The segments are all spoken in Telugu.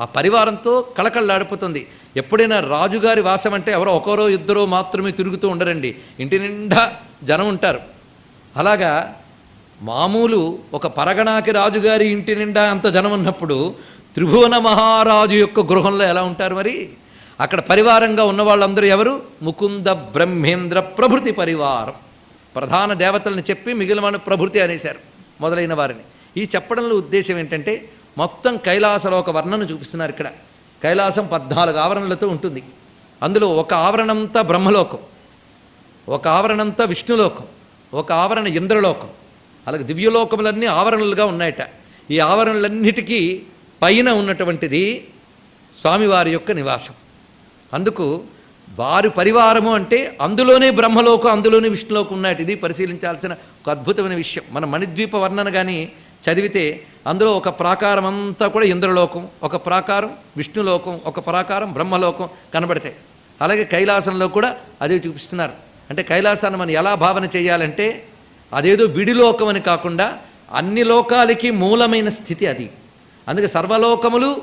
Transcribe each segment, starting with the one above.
ఆ పరివారంతో కళకళలాడిపోతుంది. ఎప్పుడైనా రాజుగారి వాసం అంటే ఎవరో ఒకరో ఇద్దరో మాత్రమే తిరుగుతూ ఉండరండి. ఇంటి నిండా జనం ఉంటారు. అలాగా మామూలు ఒక పరగణాకి రాజుగారి ఇంటి నిండా అంత జనం ఉన్నప్పుడు త్రిభువన మహారాజు యొక్క గృహంలో ఎలా ఉంటారు మరి? అక్కడ పరివారంగా ఉన్న వాళ్ళందరూ ఎవరు? ముకుంద బ్రహ్మేంద్ర ప్రభృతి పరివారం. ప్రధాన దేవతల్ని చెప్పి మిగిలిన ప్రభృతి అనేశారు మొదలైన వారిని. ఈ చెప్పడంలో ఉద్దేశం ఏంటంటే మొత్తం కైలాసలోక వర్ణను చూపిస్తున్నారు ఇక్కడ. కైలాసం పద్నాలుగు ఆవరణలతో ఉంటుంది. అందులో ఒక ఆవరణంతా బ్రహ్మలోకం ఒక ఆవరణంతా విష్ణులోకం ఒక ఆవరణ ఇంద్రలోకం. అలాగే దివ్యలోకములన్నీ ఆవరణలుగా ఉన్నాయట. ఈ ఆవరణలన్నిటికీ పైన ఉన్నటువంటిది స్వామివారి యొక్క నివాసం. అందుకు వారి పరివారము అంటే అందులోనే బ్రహ్మలోకం అందులోనే విష్ణులోకం ఉన్నట్టు ఇది పరిశీలించాల్సిన ఒక అద్భుతమైన విషయం. మన మణిద్వీప వర్ణన కానీ చదివితే అందులో ఒక ప్రాకారం అంతా కూడా ఇంద్రలోకం ఒక ప్రాకారం విష్ణులోకం ఒక ప్రాకారం బ్రహ్మలోకం కనబడతాయి అలాగే కైలాసంలో కూడా అదే చూపిస్తున్నారు. అంటే కైలాసాన్ని మనం ఎలా భావన చేయాలంటే అదేదో విడిలోకం అని కాకుండా అన్ని లోకాలకి మూలమైన స్థితి అది. అందుకే సర్వలోకములు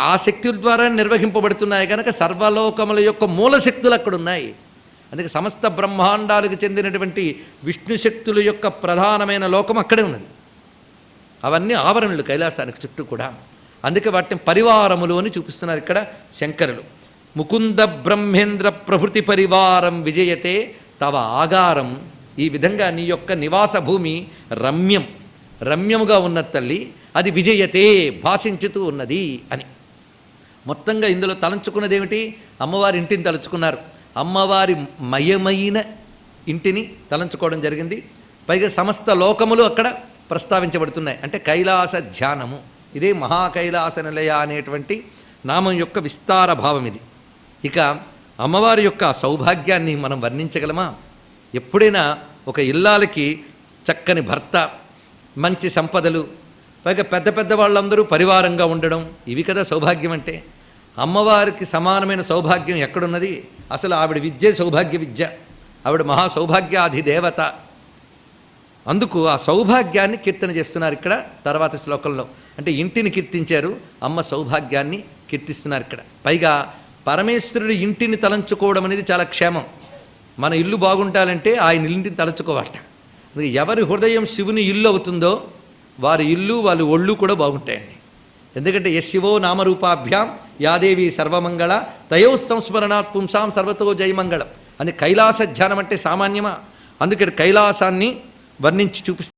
ఆ శక్తుల ద్వారా నిర్వహింపబడుతున్నాయి కనుక సర్వలోకముల యొక్క మూల శక్తులు అక్కడ ఉన్నాయి. అందుకే సమస్త బ్రహ్మాండాలకు చెందినటువంటి విష్ణు శక్తుల యొక్క ప్రధానమైన లోకం అక్కడే ఉన్నది. అవన్నీ ఆవరణలు కైలాసానికి చుట్టూ కూడా. అందుకే వాటిని పరివారములు అని చూపిస్తున్నారు ఇక్కడ శంకరులు. ముకుంద బ్రహ్మేంద్ర ప్రభృతి పరివారం విజయతే తవ ఆగారం ఈ విధంగా నీ యొక్క నివాస భూమి రమ్యం. రమ్యముగా ఉన్న తల్లి అది విజయతే భాషించుతూ ఉన్నది అని. మొత్తంగా ఇందులో తలంచుకున్నది ఏమిటి అమ్మవారి ఇంటిని తలుచుకున్నారు. అమ్మవారి మయమైన ఇంటిని తలంచుకోవడం జరిగింది. పైగా సమస్త లోకములు అక్కడ ప్రస్తావించబడుతున్నాయి. అంటే కైలాస ధ్యానము. ఇదే మహాకైలాస నిలయ అనేటువంటి నామం యొక్క విస్తార భావం ఇది. ఇక అమ్మవారి యొక్క సౌభాగ్యాన్ని మనం వర్ణించగలమా? ఎప్పుడైనా ఒక ఇల్లాలకి చక్కని భర్త మంచి సంపదలు పైగా పెద్ద పెద్ద వాళ్ళందరూ పరివారంగా ఉండడం ఇవి కదా సౌభాగ్యం అంటే. అమ్మవారికి సమానమైన సౌభాగ్యం ఎక్కడున్నది? అసలు ఆవిడ విద్య సౌభాగ్య విద్య. ఆవిడ మహా సౌభాగ్యాధిదేవత అందుకు ఆ సౌభాగ్యాన్ని కీర్తన చేస్తున్నారు ఇక్కడ తర్వాత శ్లోకంలో. అంటే ఇంటిని కీర్తించారు అమ్మ సౌభాగ్యాన్ని కీర్తిస్తున్నారు ఇక్కడ. పైగా పరమేశ్వరుడు ఇంటిని తలంచుకోవడం అనేది చాలా క్షేమం. మన ఇల్లు బాగుంటాలంటే ఆయన ఇంటిని తలంచుకోవాలట. అందుకే ఎవరి హృదయం శివుని ఇల్లు అవుతుందో వారి ఇల్లు వాళ్ళ ఒళ్ళు కూడా బాగుంటాయండి. ఎందుకంటే ఎస్ శివో నామరూపాభ్యాం యాదేవి సర్వమంగళ తయో సంస్మరణాత్ పుంసాం సర్వతో జయమంగళం అని కైలాస ధ్యానం అంటే సామాన్యమా? అందుకే కైలాసాన్ని వర్ణించి చూపిస్తారు